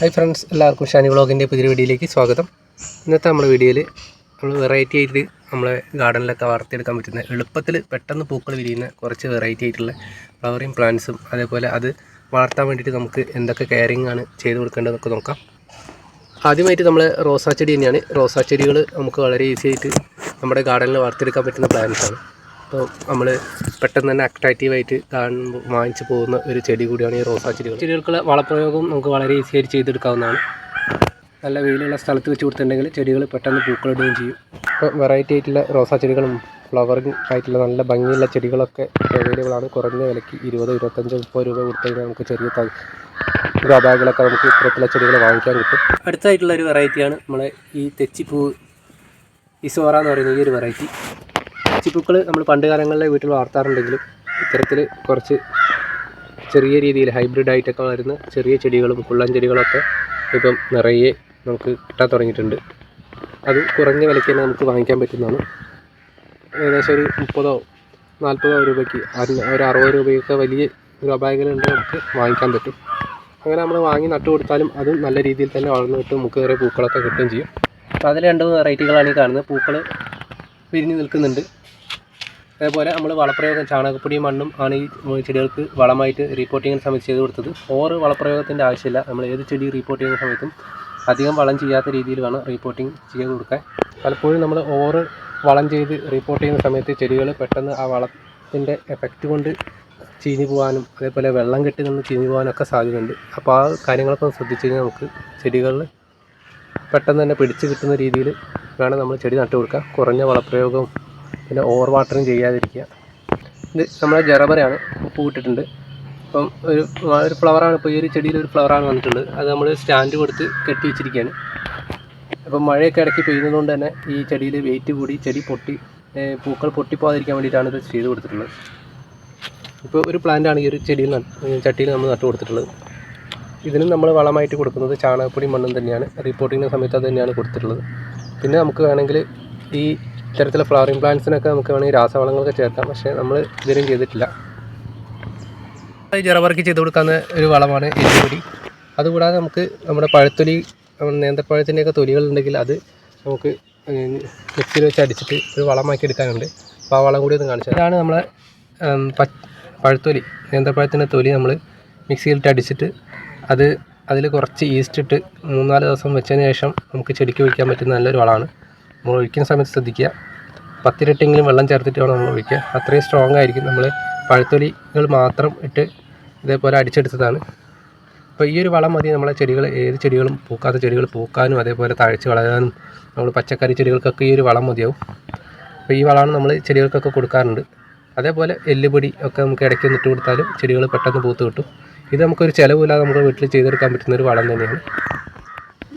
Hi friends എല്ലാവർക്കും ഷാനി വ്ളോഗിന്റെ പുതിയ വീഡിയോയിലേക്ക് സ്വാഗതം. ഇന്നത്തെ നമ്മുടെ വീഡിയോയിൽ നമ്മൾ വെറൈറ്റി ആയിട്ട് നമ്മളെ ഗാർഡനിലൊക്കെ വളർത്തിയെടുക്കാൻ പറ്റുന്ന എളുപ്പത്തിൽ പെട്ടെന്ന് പൂക്കൾ വിരിയുന്ന കുറച്ച് വെറൈറ്റി ആയിട്ടുള്ള ഫ്ലവറിങ് പ്ലാന്റ്സും അതേപോലെ അത് വളർത്താൻ വേണ്ടിയിട്ട് നമുക്ക് എന്തൊക്കെ കെയറിങ് ആണ് ചെയ്ത് കൊടുക്കേണ്ടതെന്നൊക്കെ നോക്കാം. ആദ്യമായിട്ട് നമ്മൾ റോസാ ചെടി തന്നെയാണ്. റോസാ ചെടികൾ നമുക്ക് വളരെ ഈസി ആയിട്ട് നമ്മുടെ ഗാർഡനിൽ വളർത്തിയെടുക്കാൻ പറ്റുന്ന പ്ലാന്റ്സ് ആണ്. അപ്പോൾ നമ്മൾ പെട്ടെന്ന് തന്നെ അട്രാക്റ്റീവായിട്ട് കാണുമ്പോൾ വാങ്ങിച്ചു പോകുന്ന ഒരു ചെടി കൂടിയാണ് ഈ റോസാ ചെടികൾ. ചെടികൾക്കുള്ള വളപ്രയോഗം നമുക്ക് വളരെ ഈസി ആയിട്ട് ചെയ്തെടുക്കാവുന്നതാണ്. നല്ല വെയിലുള്ള സ്ഥലത്ത് വെച്ച് കൊടുത്തിട്ടുണ്ടെങ്കിൽ ചെടികൾ പെട്ടെന്ന് പൂക്കളിടുകയും ചെയ്യും. ഇപ്പോൾ വെറൈറ്റി ആയിട്ടുള്ള റോസാ ചെടികളും ഫ്ലവറിങ് ആയിട്ടുള്ള നല്ല ഭംഗിയുള്ള ചെടികളൊക്കെ അവൈലബിൾ ആണ്. കുറഞ്ഞ വിലയ്ക്ക് ഇരുപത് ഇരുപത്തഞ്ച് മുപ്പത് രൂപ കൊടുത്തു കഴിഞ്ഞാൽ നമുക്ക് ചെറിയ ഒരു ഗ്രോ ബാഗുകളൊക്കെ നമുക്ക് ഇത്തരത്തിലുള്ള ചെടികൾ വാങ്ങിക്കാൻ കിട്ടും. അടുത്തായിട്ടുള്ള ഒരു വെറൈറ്റിയാണ് നമ്മളെ ഈ തെച്ചിപ്പൂ ഇസോറ എന്ന് പറയുന്ന ഈ ഒരു വെറൈറ്റി തെച്ചിപ്പൂക്കൾ നമ്മൾ പണ്ട് കാലങ്ങളിലെ വീട്ടിൽ വളർത്താറുണ്ടെങ്കിലും ഇത്തരത്തിൽ കുറച്ച് ചെറിയ രീതിയിൽ ഹൈബ്രിഡ് ആയിട്ടൊക്കെ വരുന്ന ചെറിയ ചെടികളും കുള്ളൻ ചെടികളൊക്കെ ഇപ്പം നിറയെ നമുക്ക് കിട്ടാൻ തുടങ്ങിയിട്ടുണ്ട്. അത് കുറഞ്ഞ വിലയ്ക്ക് തന്നെ നമുക്ക് വാങ്ങിക്കാൻ പറ്റുന്നതാണ്. ഏകദേശം ഒരു മുപ്പതോ നാൽപ്പതോ രൂപയ്ക്ക് ഒരു അറുപത് രൂപയൊക്കെ വലിയ ഒരു നമുക്ക് വാങ്ങിക്കാൻ പറ്റും. അങ്ങനെ നമ്മൾ വാങ്ങി നട്ടു കൊടുത്താലും അത് നല്ല രീതിയിൽ തന്നെ വളർന്നു കിട്ടും. നമുക്ക് വേറെ പൂക്കളൊക്കെ കിട്ടുകയും ചെയ്യും. അപ്പോൾ അതിൽ രണ്ട് വെറൈറ്റികളാണ് ഈ കാണുന്നത്. പൂക്കൾ വിരിഞ്ഞ് നിൽക്കുന്നുണ്ട്. അതേപോലെ നമ്മൾ വളപ്രയോഗം ചാണകപ്പൊടിയും മണ്ണും ആണ് ഈ ചെടികൾക്ക് വളമായിട്ട് റീപ്പോർട്ടിങ്ങിന് സമയത്ത് ചെയ്ത് കൊടുത്തത്. ഓറ് വളപ്രയോഗത്തിന്റെ ആവശ്യമില്ല. നമ്മൾ ഏത് ചെടി റീപ്പോർട്ട് ചെയ്യുന്ന സമയത്തും അധികം വളം ചെയ്യാത്ത രീതിയിൽ വേണം റീപ്പോർട്ടിങ് ചെയ്ത് കൊടുക്കാൻ. പലപ്പോഴും നമ്മൾ ഓറ് വളം ചെയ്ത് റിപ്പോർട്ട് ചെയ്യുന്ന സമയത്ത് ചെടികൾ പെട്ടെന്ന് ആ വളത്തിന്റെ എഫക്റ്റ് കൊണ്ട് ചീഞ്ഞു പോകാനും അതേപോലെ വെള്ളം കെട്ടി നിന്ന് ചീഞ്ഞു പോകാനൊക്കെ സാധ്യതയുണ്ട്. അപ്പോൾ ആ കാര്യങ്ങളൊക്കെ ഒന്ന് ശ്രദ്ധിച്ച് കഴിഞ്ഞാൽ നമുക്ക് ചെടികളിൽ പെട്ടെന്ന് തന്നെ പിടിച്ച് കിട്ടുന്ന രീതിയിൽ വേണം നമ്മൾ ചെടി നട്ടു കൊടുക്കുക കുറഞ്ഞ വളപ്രയോഗവും പിന്നെ ഓവർ വാട്ടറിങ് ചെയ്യാതിരിക്കുക. ഇത് നമ്മുടെ ജറബറയാണ് പൂവിട്ടിട്ടുണ്ട് അപ്പം ഒരു ഒരു ഫ്ലവറാണ് ഇപ്പോൾ ഈ ഒരു ചെടിയിൽ ഒരു ഫ്ലവറാണ് വന്നിട്ടുള്ളത്. അത് നമ്മൾ സ്റ്റാൻഡ് കൊടുത്ത് കെട്ടി വെച്ചിരിക്കുകയാണ്. അപ്പം മഴയൊക്കെ ഇടയ്ക്ക് പെയ്യുന്നതുകൊണ്ട് തന്നെ ഈ ചെടിയിൽ വെയിറ്റ് കൂടി ചെടി പൊട്ടി പൂക്കൾ പൊട്ടിപ്പോകാതിരിക്കാൻ വേണ്ടിയിട്ടാണ് ഇത് ചെയ്ത് കൊടുത്തിട്ടുള്ളത്. ഇപ്പോൾ ഒരു പ്ലാന്റാണ് ഈ ഒരു ചെടിയിൽ ചട്ടിയിൽ നമ്മൾ നട്ടു കൊടുത്തിട്ടുള്ളത്. ഇതിനും നമ്മൾ വളമായിട്ട് കൊടുക്കുന്നത് ചാണകപ്പൊടി മണ്ണും തന്നെയാണ്. റിപ്പോർട്ടിങ്ങിന്റെ സമയത്ത് അത് തന്നെയാണ് കൊടുത്തിട്ടുള്ളത്. പിന്നെ നമുക്ക് വേണമെങ്കിൽ ഈ ഇത്തരത്തിലുള്ള ഫ്ലവറിങ് പ്ലാന്റ്സിനൊക്കെ നമുക്ക് വേണമെങ്കിൽ രാസവളങ്ങളൊക്കെ ചേർക്കാം. പക്ഷേ നമ്മൾ ഇതുവരെയും ചെയ്തിട്ടില്ല. ജറവർക്ക് ചെയ്ത് കൊടുക്കാവുന്ന ഒരു വളമാണ് എല്ലുപൊടി അതുകൂടാതെ നമുക്ക് നമ്മുടെ പഴത്തൊലി നേന്ത്രപ്പഴത്തിന്റെയൊക്കെ തൊലികളുണ്ടെങ്കിൽ അത് നമുക്ക് മിക്സിയിൽ വെച്ച് അടിച്ചിട്ട് ഒരു വളമാക്കി എടുക്കാനുണ്ട്. അപ്പോൾ ആ വളം കൂടി ഒന്ന് കാണിച്ചത് ഇതാണ് നമ്മളെ പഴത്തൊലി നേന്ത്രപ്പഴത്തിന്റെ തൊലി നമ്മൾ മിക്സിയിലിട്ട് അടിച്ചിട്ട് അത് അതിൽ കുറച്ച് ഈസ്റ്റ് ഇട്ട് മൂന്നാൽ ദിവസം വെച്ചതിന് ശേഷം നമുക്ക് ചെടിക്ക് ഒഴിക്കാൻ പറ്റുന്ന നല്ലൊരു വളമാണ്. നമ്മൾ ഒഴിക്കുന്ന സമയത്ത് ശ്രദ്ധിക്കുക. പത്തിരട്ടെങ്കിലും വെള്ളം ചേർത്തിട്ട് വേണം നമ്മൾ ഒഴിക്കുക. അത്രയും സ്ട്രോങ് ആയിരിക്കും നമ്മൾ പഴത്തൊലികൾ മാത്രം ഇട്ട് ഇതേപോലെ അടിച്ചെടുത്തതാണ്. അപ്പോൾ ഈ ഒരു വളം മതി. നമ്മളെ ചെടികൾ ഏത് ചെടികളും പൂക്കാത്ത ചെടികൾ പൂക്കാനും അതേപോലെ തഴച്ച് വളരാനും നമ്മൾ പച്ചക്കറി ചെടികൾക്കൊക്കെ ഈ ഒരു വളം മതിയാവും. അപ്പോൾ ഈ വളമാണ് നമ്മൾ ചെടികൾക്കൊക്കെ കൊടുക്കാറുണ്ട്. അതേപോലെ എല്ലുപൊടി ഒക്കെ നമുക്ക് ഇടയ്ക്ക് ഇട്ട് കൊടുത്താലും ചെടികൾ പെട്ടെന്ന് പൂത്ത് കിട്ടും. ഇത് നമുക്കൊരു ചിലവില്ലാതെ നമുക്ക് വീട്ടിൽ ചെയ്തെടുക്കാൻ പറ്റുന്ന ഒരു വളം തന്നെയാണ്.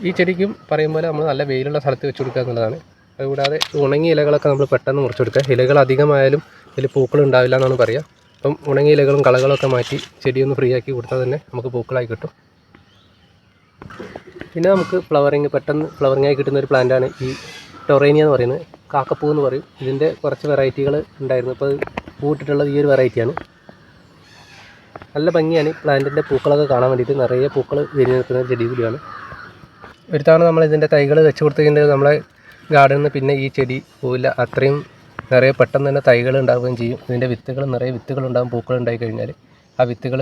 ഈ ചെടിക്കും പറയും പോലെ നമ്മൾ നല്ല വെയിലുള്ള സ്ഥലത്ത് വെച്ച് കൊടുക്കുക എന്നുള്ളതാണ്. അതുകൂടാതെ ഉണങ്ങിയ ഇലകളൊക്കെ നമ്മൾ പെട്ടെന്ന് മുറിച്ചെടുക്കുക. ഇലകൾ അധികമായാലും ഇതിൽ പൂക്കൾ ഉണ്ടാവില്ല എന്നാണ് പറയുക അപ്പം ഉണങ്ങിയ ഇലകളും കളകളൊക്കെ മാറ്റി ചെടിയൊന്ന് ഫ്രീ ആക്കി കൊടുത്താൽ തന്നെ നമുക്ക് പൂക്കളായി കിട്ടും. പിന്നെ നമുക്ക് ഫ്ലവറിങ് പെട്ടെന്ന് ഫ്ലവറിങ് ആയി കിട്ടുന്ന ഒരു പ്ലാന്റാണ് ഈ ടൊറേനിയ എന്ന് പറയുന്നത്. കാക്കപ്പൂ എന്ന് പറയും. ഇതിന്റെ കുറച്ച് വെറൈറ്റികൾ ഉണ്ടായിരുന്നു. അപ്പോൾ അത് പൂവിട്ടിട്ടുള്ളത് ഈ ഒരു വെറൈറ്റിയാണ് നല്ല ഭംഗിയാണ് ഈ പ്ലാന്റിന്റെ പൂക്കളൊക്കെ കാണാൻ വേണ്ടിയിട്ട് നിറയെ പൂക്കൾ വിരിഞ്ഞ് നിൽക്കുന്ന ചെടി കൂടിയാണ്. ഒരു തവണ നമ്മൾ ഇതിന്റെ തൈകൾ വെച്ച് കൊടുത്തിട്ടുണ്ടെങ്കിൽ നമ്മളെ ഗാർഡനിൽ നിന്ന് പിന്നെ ഈ ചെടി പോവില്ല. അത്രയും നിറയെ പെട്ടെന്ന് തന്നെ തൈകൾ ഉണ്ടാവുകയും ചെയ്യും. ഇതിന്റെ വിത്തുകൾ നിറയെ വിത്തുകൾ ഉണ്ടാകും പൂക്കൾ ഉണ്ടായി കഴിഞ്ഞാൽ. ആ വിത്തുകൾ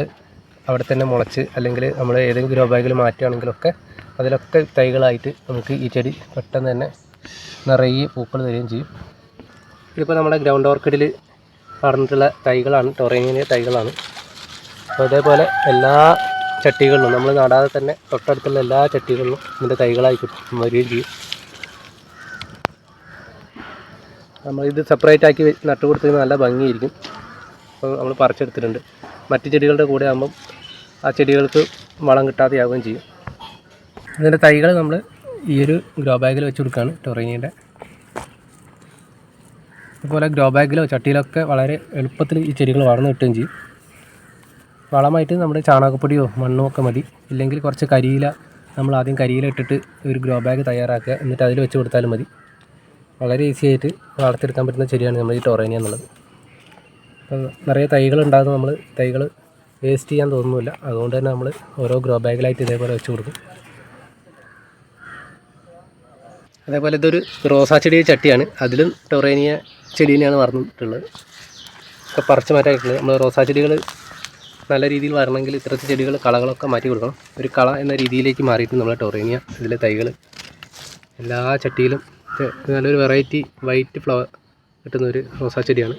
അവിടെ തന്നെ മുളച്ച് അല്ലെങ്കിൽ നമ്മൾ ഏതെങ്കിലും ഗ്രോ ബാഗിൽ മാറ്റുകയാണെങ്കിലൊക്കെ അതിലൊക്കെ തൈകളായിട്ട് നമുക്ക് ഈ ചെടി പെട്ടെന്ന് തന്നെ നിറയെ പൂക്കൾ തരികയും ചെയ്യും. ഇതിപ്പോൾ നമ്മുടെ ഗ്രൗണ്ട് ഓർക്കിഡിൽ നടന്നിട്ടുള്ള തൈകളാണ് ടൊറേനിയ തൈകളാണ്. അപ്പോൾ അതേപോലെ എല്ലാ ചട്ടികളിലും നമ്മൾ നടാതെ തന്നെ തൊട്ടടുത്തുള്ള എല്ലാ ചട്ടികളിലും ഇതിന്റെ തൈകളായി കിട്ടും വരികയും ചെയ്യും. നമ്മളിത് സെപ്പറേറ്റ് ആക്കി നട്ടു നട്ട് നല്ല ഭംഗിയായിരിക്കും. അപ്പോൾ നമ്മൾ പറിച്ചെടുത്തിട്ടുണ്ട്. മറ്റ് ചെടികളുടെ കൂടെ ആകുമ്പം ആ ചെടികൾക്ക് വളം കിട്ടാതെയാവുകയും ചെയ്യും. അതിന്റെ തൈകൾ നമ്മൾ ഈ ഒരു ഗ്രോ ബാഗിൽ വെച്ച് കൊടുക്കുകയാണ് ടൊറീനിയുടെ അതുപോലെ ഗ്രോ ബാഗിലോ ചട്ടിയിലൊക്കെ വളരെ എളുപ്പത്തിൽ ഈ ചെടികൾ വളർന്നു കിട്ടുകയും ചെയ്യും. വളമായിട്ട് നമ്മുടെ ചാണകപ്പൊടിയോ മണ്ണോ ഒക്കെ മതി. ഇല്ലെങ്കിൽ കുറച്ച് കരിയില നമ്മൾ ആദ്യം കരിയില ഇട്ടിട്ട് ഒരു ഗ്രോ ബാഗ് തയ്യാറാക്കുക. എന്നിട്ട് അതിൽ വെച്ച് കൊടുത്താലും മതി. വളരെ ഈസി ആയിട്ട് വളർത്തിയെടുക്കാൻ പറ്റുന്ന ചെടിയാണ് നമ്മൾ ഈ ടൊറേനിയ എന്നുള്ളത്. അപ്പോൾ നിറയെ തൈകൾ ഉണ്ടാകുന്ന നമ്മൾ. തൈകൾ വേസ്റ്റ് ചെയ്യാൻ തോന്നുന്നില്ല. അതുകൊണ്ട് തന്നെ നമ്മൾ ഓരോ ഗ്രോ ബാഗിലായിട്ട് ഇതേപോലെ വെച്ച് കൊടുക്കും. അതേപോലെ ഇതൊരു റോസാ ചെടി ചട്ടിയാണ്. അതിലും ടൊറേനിയ ചെടീനെയാണ് വളർന്നിട്ടുള്ളത്. ഒക്കെ പറിച്ച് മാറ്റായിട്ടുള്ളത് നമ്മൾ റോസാ ചെടികൾ നല്ല രീതിയിൽ വരണമെങ്കിൽ ഇത്തരത്തിൽ ചെടികൾ കളകളൊക്കെ മാറ്റി കൊടുക്കണം. ഒരു കള എന്ന രീതിയിലേക്ക് മാറിയിട്ട് നമ്മൾ ടൊറേനിയ. ഇതിലെ തൈകൾ എല്ലാ ചട്ടിയിലും നല്ലൊരു വെറൈറ്റി വൈറ്റ് ഫ്ലവർ കിട്ടുന്ന ഒരു റോസാ ചെടിയാണ്.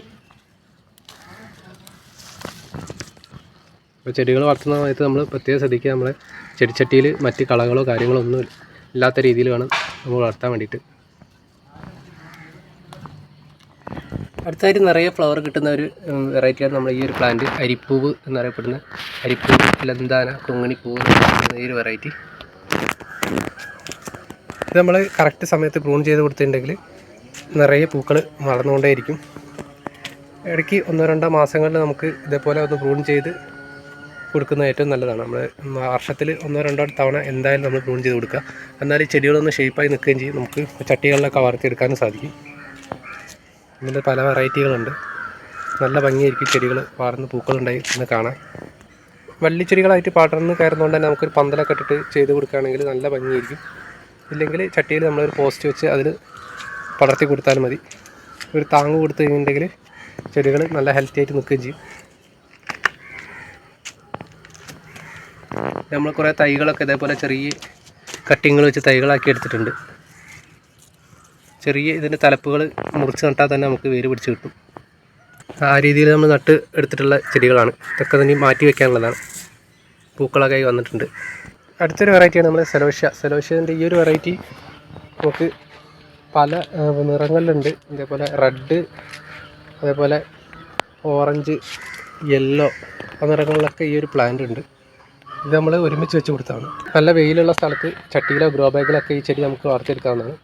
അപ്പോൾ ചെടികൾ വളർത്തുന്ന സമയത്ത് നമ്മൾ പ്രത്യേകം ശ്രദ്ധിക്കുക നമ്മളെ ചെടിച്ചട്ടിയിൽ മറ്റ് കളകളോ കാര്യങ്ങളോ ഒന്നും ഇല്ലാത്ത രീതിയിൽ വേണം നമ്മൾ വളർത്താൻ വേണ്ടിയിട്ട്. അടുത്തായിട്ട് നിറയെ ഫ്ലവർ കിട്ടുന്ന ഒരു വെറൈറ്റിയാണ് നമ്മൾ ഈ ഒരു പ്ലാന്റ് അരിപ്പൂവ് എന്നറിയപ്പെടുന്ന അരിപ്പൂവ് ലന്താന കൊങ്ങണിപ്പൂവ് ഈ ഒരു വെറൈറ്റി ഇത് നമ്മൾ കറക്റ്റ് സമയത്ത് പ്രൂൺ ചെയ്ത് കൊടുത്തിട്ടുണ്ടെങ്കിൽ നിറയെ പൂക്കൾ വളർന്നുകൊണ്ടേയിരിക്കും. ഇടയ്ക്ക് ഒന്നോ രണ്ടോ മാസങ്ങളിൽ നമുക്ക് ഇതേപോലെ ഒന്ന് പ്രൂൺ ചെയ്ത് കൊടുക്കുന്നത് ഏറ്റവും നല്ലതാണ്. നമ്മൾ വർഷത്തിൽ ഒന്നോ രണ്ടോ തവണ എന്തായാലും നമ്മൾ പ്രൂൺ ചെയ്ത് കൊടുക്കുക. എന്നാൽ ഈ ചെടികളൊന്ന് ഷേപ്പായി നിൽക്കുകയും ചെയ്യും. നമുക്ക് ചട്ടികളിലൊക്കെ വളർത്തിയെടുക്കാനും സാധിക്കും. ഇതിന്റെ പല വെറൈറ്റികളുണ്ട്. നല്ല ഭംഗിയായിരിക്കും ചെടികൾ വളർന്ന് പൂക്കളുണ്ടായി എന്ന് കാണാൻ. വള്ളിച്ചെടികളായിട്ട് പാട്ടർന്ന് കയറുന്നതുകൊണ്ട് തന്നെ നമുക്കൊരു പന്തലൊക്കെ ഇട്ടിട്ട് ചെയ്ത് കൊടുക്കുകയാണെങ്കിൽ നല്ല ഭംഗിയായിരിക്കും. ഇല്ലെങ്കിൽ ചട്ടിയിൽ നമ്മളൊരു പോസ്റ്റ് വെച്ച് അതിൽ പടർത്തി കൊടുത്താൽ മതി. ഒരു താങ്ങ് കൊടുത്തു കഴിഞ്ഞിട്ടുണ്ടെങ്കിൽ ചെടികൾ നല്ല ഹെൽത്തി ആയിട്ട് നിൽക്കുകയും ചെയ്യും. നമ്മൾ കുറേ തൈകളൊക്കെ ഇതേപോലെ ചെറിയ കട്ടിങ്ങൾ വെച്ച് തൈകളാക്കി എടുത്തിട്ടുണ്ട്. ചെറിയ ഇതിന്റെ തലപ്പുകൾ മുറിച്ച് നട്ടാൽ തന്നെ നമുക്ക് വേര് പിടിച്ച് കിട്ടും. ആ രീതിയിൽ നമ്മൾ നട്ട് എടുത്തിട്ടുള്ള ചെടികളാണ്. ഇതൊക്കെ തന്നെ മാറ്റി വെക്കാനുള്ളതാണ്. പൂക്കളൊക്കെ വന്നിട്ടുണ്ട്. അടുത്തൊരു വെറൈറ്റിയാണ് നമ്മൾ സെലോഷ്യ. സെലോഷ്യന്റെ ഈ ഒരു വെറൈറ്റി നമുക്ക് പല നിറങ്ങളിലുണ്ട്. ഇതേപോലെ റെഡ് അതേപോലെ ഓറഞ്ച് യെല്ലോ ആ നിറങ്ങളിലൊക്കെ ഈ ഒരു പ്ലാന്റ് ഉണ്ട്. ഇത് നമ്മൾ ഒരുമിച്ച് വെച്ച് കൊടുത്താണ്. നല്ല വെയിലുള്ള സ്ഥലത്ത് ചട്ടിയിലോ ഗ്രോ ബാഗിലൊക്കെ ഈ ചെടി നമുക്ക് വളർത്തിയെടുക്കാവുന്നതാണ്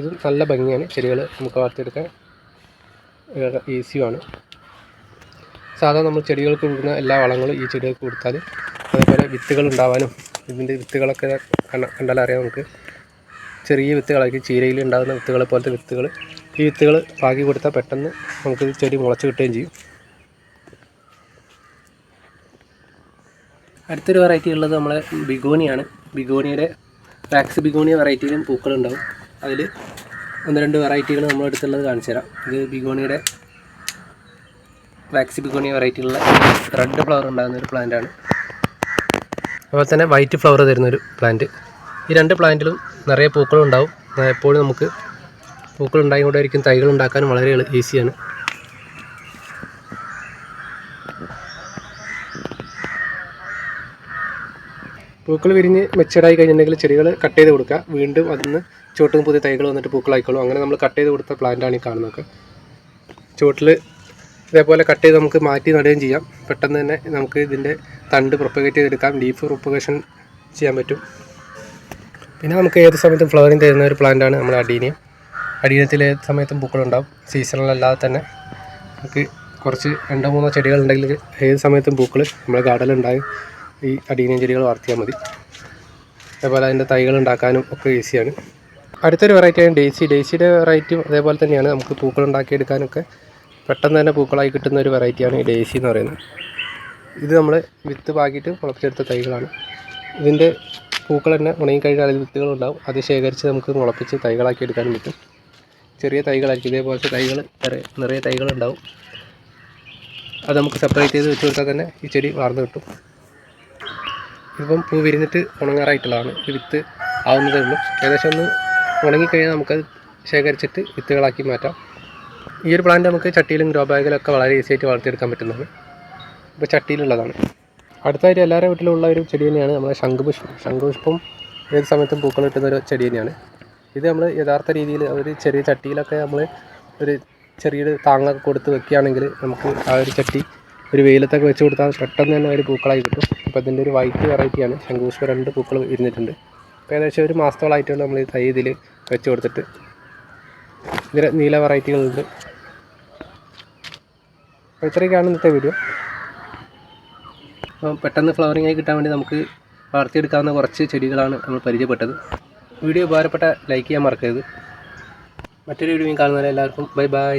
ഇത് നല്ല ഭംഗിയാണ് ചെടികൾ നമുക്ക് വളർത്തിയെടുക്കാൻ ഈസിയുമാണ് സാധാരണ നമ്മൾ ചെടികൾക്ക് കൊടുക്കുന്ന എല്ലാ വളങ്ങളും ഈ ചെടികൾക്ക് കൊടുത്താൽ അതേപോലെ വിത്തുകൾ ഉണ്ടാവാനും ഇതിന്റെ വിത്തുകളൊക്കെ കണ്ടാൽ അറിയാം നമുക്ക്. ചെറിയ വിത്തുകളാക്കി ചീരയിൽ ഉണ്ടാകുന്ന വിത്തുകളെ പോലത്തെ വിത്തുകൾ. ഈ വിത്തുകൾ പാകി കൊടുത്താൽ പെട്ടെന്ന് നമുക്ക് ചെടി മുളച്ച് കിട്ടുകയും ചെയ്യും. അടുത്തൊരു വെറൈറ്റി ഉള്ളത് നമ്മളെ ബിഗോണിയാണ്. ബിഗോണിയുടെ വാക്സ് ബിഗോണിയ വെറൈറ്റിയിലും പൂക്കളുണ്ടാവും അതിൽ ഒന്ന് രണ്ട് വെറൈറ്റികൾ നമ്മൾ അടുത്തുള്ളത് കാണിച്ചു തരാം. ഇത് ബിഗോണിയുടെ വാക്സി ബിഗോണിയ വെറൈറ്റിയിലുള്ള റെഡ് ഫ്ലവർ ഉണ്ടാകുന്ന ഒരു പ്ലാന്റാണ് അതുപോലെ തന്നെ വൈറ്റ് ഫ്ലവർ തരുന്ന ഒരു പ്ലാന്റ് ഈ രണ്ട് പ്ലാന്റിലും നിറയെ പൂക്കളുണ്ടാവും. എപ്പോഴും നമുക്ക് പൂക്കൾ ഉണ്ടായിക്കൊണ്ടായിരിക്കും തൈകൾ ഉണ്ടാക്കാനും വളരെ ഈസിയാണ് പൂക്കൾ വിരിഞ്ഞ് മെച്ചൂർഡായി കഴിഞ്ഞിട്ടുണ്ടെങ്കിൽ ചെടികൾ കട്ട് ചെയ്ത് കൊടുക്കുക. വീണ്ടും അതിൽ നിന്ന് ചുവട്ടും പുതിയ തൈകൾ വന്നിട്ട് പൂക്കളായിക്കോളും അങ്ങനെ നമ്മൾ കട്ട് ചെയ്ത് കൊടുത്ത പ്ലാന്റാണ് ഈ കാണുന്നത്. ചുവട്ടിൽ ഇതേപോലെ കട്ട് ചെയ്ത് നമുക്ക് മാറ്റി നടുകയും ചെയ്യാം. പെട്ടെന്ന് തന്നെ നമുക്ക് ഇതിന്റെ തണ്ട് പ്രൊപ്പഗേറ്റ് ചെയ്തെടുക്കാം ലീഫ് പ്രൊപ്പഗേഷൻ ചെയ്യാൻ പറ്റും. പിന്നെ നമുക്ക് ഏത് സമയത്തും ഫ്ലവറിങ് തരുന്ന ഒരു പ്ലാന്റാണ് നമ്മുടെ അടീനിയം. അടീനത്തിൽ ഏത് സമയത്തും പൂക്കളുണ്ടാവും സീസണിലല്ലാതെ തന്നെ നമുക്ക് കുറച്ച് രണ്ടോ മൂന്നോ ചെടികളുണ്ടെങ്കിൽ ഏത് സമയത്തും പൂക്കൾ നമ്മുടെ ഗാർഡനിലുണ്ടാകും ഈ അടീനിയം ചെടികൾ വളർത്തിയാൽ മതി. അതേപോലെ അതിന്റെ തൈകൾ ഉണ്ടാക്കാനും ഒക്കെ ഈസിയാണ് അടുത്തൊരു വെറൈറ്റിയാണ് ഡേസി. ഡേസിയുടെ വെറൈറ്റിയും അതേപോലെ തന്നെയാണ്. നമുക്ക് പൂക്കൾ ഉണ്ടാക്കിയെടുക്കാനൊക്കെ പെട്ടെന്ന് തന്നെ പൂക്കളായി കിട്ടുന്ന ഒരു വെറൈറ്റിയാണ് ഈ ഡേസി എന്ന് പറയുന്നത്. ഇത് നമ്മൾ വിത്ത് പാകിയിട്ട് മുളപ്പിച്ചെടുത്ത തൈകളാണ്. ഇതിന്റെ പൂക്കൾ തന്നെ ഉണങ്ങിക്കഴിഞ്ഞാൽ അതിൽ വിത്തുകളുണ്ടാവും അത് ശേഖരിച്ച് നമുക്ക് മുളപ്പിച്ച് തൈകളാക്കി എടുക്കാൻ പറ്റും. ചെറിയ തൈകളായിരിക്കും. ഇതേപോലത്തെ തൈകൾ നിറയെ നിറയെ തൈകളുണ്ടാവും അത് നമുക്ക് സെപ്പറേറ്റ് ചെയ്ത് വെച്ച് കൊടുത്താൽ തന്നെ ഈ ചെടി വളർന്നു കിട്ടും. ഇപ്പം പൂ വിരിഞ്ഞിട്ട് ഉണങ്ങാറായിട്ടുള്ളതാണ്. ഈ വിത്ത് ആവുന്നതേ ഉള്ളൂ. ഏകദേശം ഒന്ന് ഉണങ്ങിക്കഴിഞ്ഞാൽ നമുക്കത് ശേഖരിച്ചിട്ട് വിത്തുകളാക്കി മാറ്റാം. ഈ ഒരു പ്ലാന്റ് നമുക്ക് ചട്ടിയിലും ഗ്രോ ബാഗിലൊക്കെ വളരെ ഈസി ആയിട്ട് വളർത്തിയെടുക്കാൻ പറ്റുന്നതാണ് ഇപ്പോൾ ചട്ടിയിലുള്ളതാണ്. അടുത്തായിട്ട് എല്ലാവരുടെ വീട്ടിലുള്ള ഒരു ചെടി തന്നെയാണ് നമ്മുടെ ശംഖുപുഷ്പം. ശംഖുപുഷ്പം ഏത് സമയത്തും പൂക്കൾ കിട്ടുന്ന ഒരു ചെടി തന്നെയാണ്. ഇത് നമ്മൾ യഥാർത്ഥ രീതിയിൽ ഒരു ചെറിയ ചട്ടിയിലൊക്കെ നമ്മൾ ഒരു ചെറിയൊരു താങ്ങൊക്കെ കൊടുത്ത് വെക്കുകയാണെങ്കിൽ നമുക്ക് ആ ഒരു ചട്ടി ഒരു വെയിലത്തൊക്കെ വെച്ച് കൊടുത്താൽ പെട്ടെന്ന് തന്നെ ഒരു പൂക്കളായി കിട്ടും. അപ്പോൾ ഇതിന്റെ ഒരു വൈറ്റ് വെറൈറ്റിയാണ് ശംഖുപുഷ്പം രണ്ട് പൂക്കൾ ഇരുന്നിട്ടുണ്ട് അപ്പോൾ ഏകദേശം ഒരു മാസത്തോളമായിട്ടാണ് നമ്മൾ ഈ തൈ ഇതിൽ വെച്ച് കൊടുത്തിട്ട്. ഇതിൽ നീല വെറൈറ്റികളുണ്ട്. അപ്പോൾ ഇത്രയൊക്കെയാണ് ഇന്നത്തെ വീഡിയോ അപ്പോൾ പെട്ടെന്ന് ഫ്ലവറിംഗ് ആയി കിട്ടാൻ വേണ്ടി നമുക്ക് വളർത്തിയെടുക്കാവുന്ന കുറച്ച് ചെടികളാണ് നമ്മൾ പരിചയപ്പെട്ടത്. വീഡിയോ ഉപകാരപ്പെട്ട ലൈക്ക് ചെയ്യാൻ മറക്കരുത്. മറ്റൊരു വീഡിയോയും കാണുന്നവരെ എല്ലാവർക്കും ബൈ ബൈ